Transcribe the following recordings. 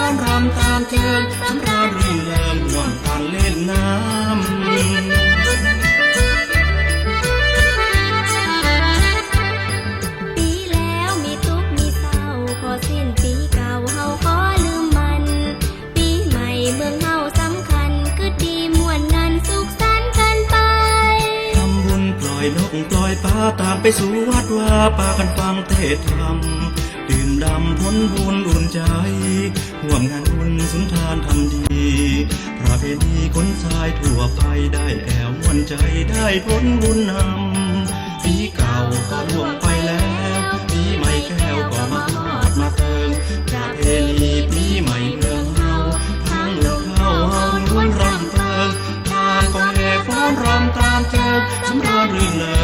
อนรำตามเชิญสำราญรื่นเริงร่วมกันเล่นน้ำปีแล้วมีทุกข์มีเศร้าพอสิ้นปีเก่าเฮาขอลืมมันปีใหม่เมืองเฮาสำคัญคือดีม่วนนั้นสุขสันต์กันไปทำบุญปล่อยนกปล่อยปลาต่างไปสู่วัดว่าปากันฟังเทศธรรม ดำพ้นบุญอุ่นใจห่วมงานบุญสุนทานทำดี ประเพณีคนชายทั่วไปได้แอวมวนใจได้พ้นบุญนำปีเก่าก็ล่วงไปแล้วปีใหม่แก้วก็มาฮอดมาเติงประเพณีปีใหม่เมืองเฮาทั้งเมืองเข้าเฮาล้วนรำเติงทางก็แห่ฟ้อนรำตามเจิงสำราญรื่นเริง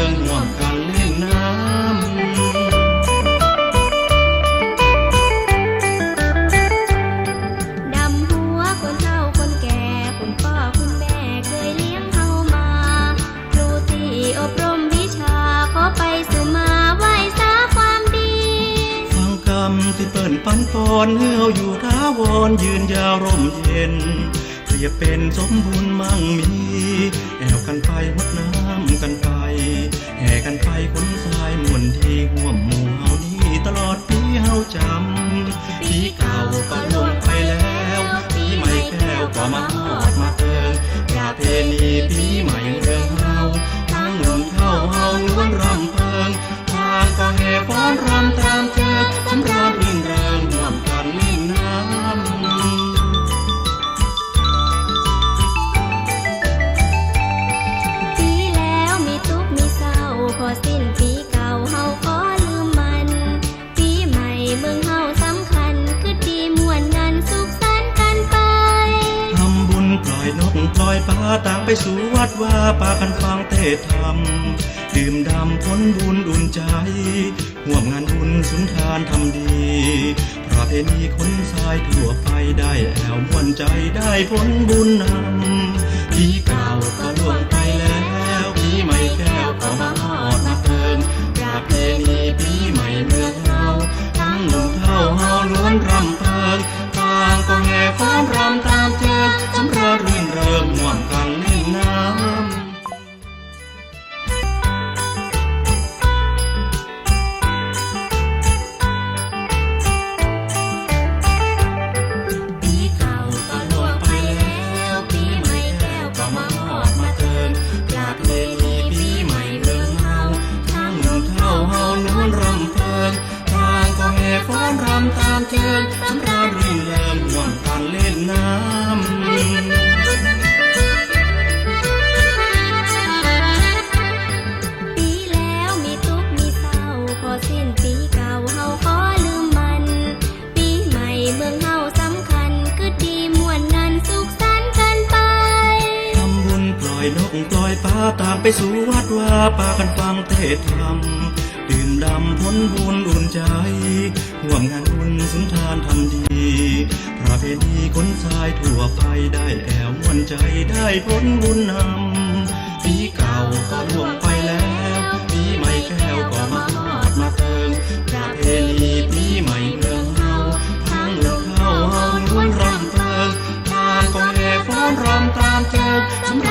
นปันปอนเฮืออยู่ท้าวรยืนยาวร่มเย็นเปรียบเป็นสมบุญมั่งมี แอวกันไปมดน้ำกันไป แห่กันไปคน ฟ้าต่างไปสู่วัดว่าปากันฟังเทศธรรม ดื่มดำพ้นบุญอุ่นใจห่วมงานบุญสุนทานทำดีประเพณีคนสายทั่วไปได้แอวม่วนใจได้พ้นบุญนำ อนรำตามเจิงสำราญรื่นเริงร่วมกันเล่นน้ำ ปีแล้วมีทุกข์มีเศร้า พอสิ้นปีเก่าเฮาขอลืมมัน ปีใหม่เมืองเฮาสำคัญ คือดีมวนนั้นสุขสันต์กันไป ทำบุญปล่อยนกปล่อยปลาต่างไปสู่วัดว่าป่ากันฟังเทศธรรม ดำพ้นบุญอุ่นใจร่วมงานบุญสุนทานทำดีพระเพณีคนชายทั่วไปได้แอวมวนใจได้พ้นบุญนำปีเก่าก็ล่วงไปแล้วปีใหม่แก้วก็มาหอดมาเติมประเพณีปีใหม่เมืองเฮาทั้งเมืองเฮาเฮาล้วนรำเติมทานก็แห่ฟ้อนรำตามเจิงสำหรับ